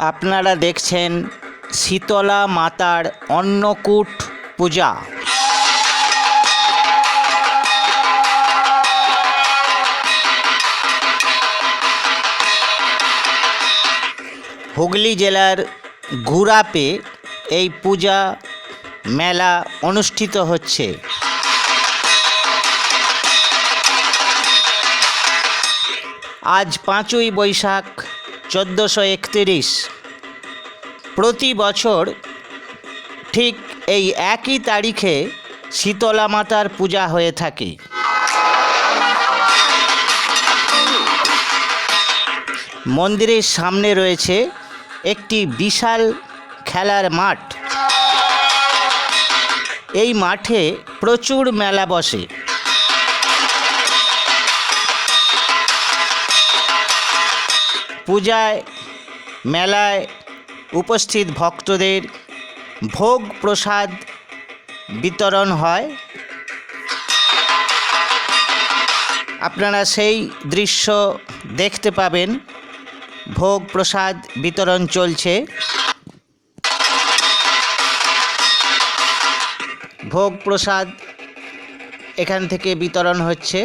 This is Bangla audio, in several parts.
আপনারা দেখছেন শীতলা মাতার অন্নকূট পূজা। হুগলি জেলার গুড়াপে এই পূজা মেলা অনুষ্ঠিত হচ্ছে। আজ পাঁচই বৈশাখ চোদ্দোশো একতিরিশ। প্রতি বছর ঠিক এই একই তারিখে শীতলা মাতার পূজা হয়ে থাকে। মন্দিরের সামনে রয়েছে একটি বিশাল খেলার মাঠ। এই মাঠে প্রচুর মেলা বসে। পূজায়, মেলায় উপস্থিত ভক্তদের ভোগ প্রসাদ বিতরণ হয়। আপনারা সেই দৃশ্য দেখতে পাবেন। ভোগ প্রসাদ বিতরণ চলছে। ভোগ প্রসাদ এখান থেকে বিতরণ হচ্ছে।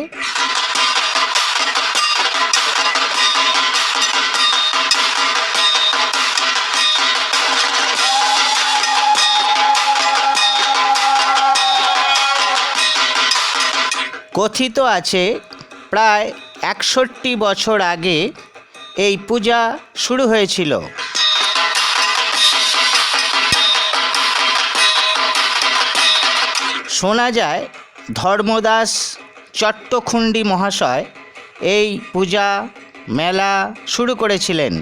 কথিত আছে, প্রায় একষট্টি বছর আগে এই পূজা শুরু হয়েছিল। শোনা যায় ধর্মদাস চট্টখুন্ডি মহাশয় এই পূজা মেলা শুরু করেছিলেন।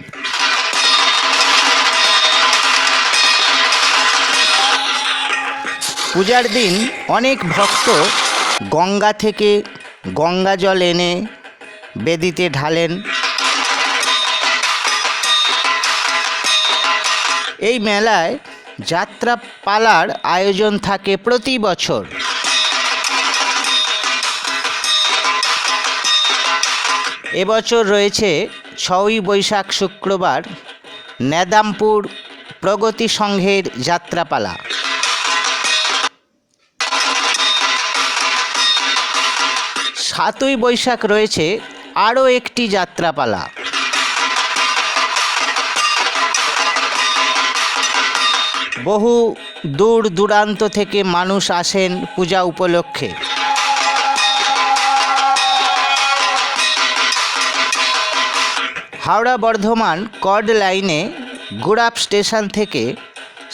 পূজার দিন অনেক ভক্ত গঙ্গা থেকে গঙ্গা জল এনে বেদিতে ঢালেন। এই মেলায় যাত্রা পালার আয়োজন থাকে প্রতি বছর। এবছর রয়েছে ছয়ই বৈশাখ শুক্রবার নেদামপুর প্রগতি সংঘের যাত্রাপালা। সাতই বৈশাখ রয়েছে আরও একটি যাত্রাপালা। বহু দূর দূরান্ত থেকে মানুষ আসেন পূজা উপলক্ষে। হাওড়া বর্ধমান কর্ড লাইনে গুড়াপ স্টেশন থেকে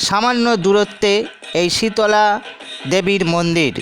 সামান্য দূরত্বে এই শীতলা দেবীর মন্দির।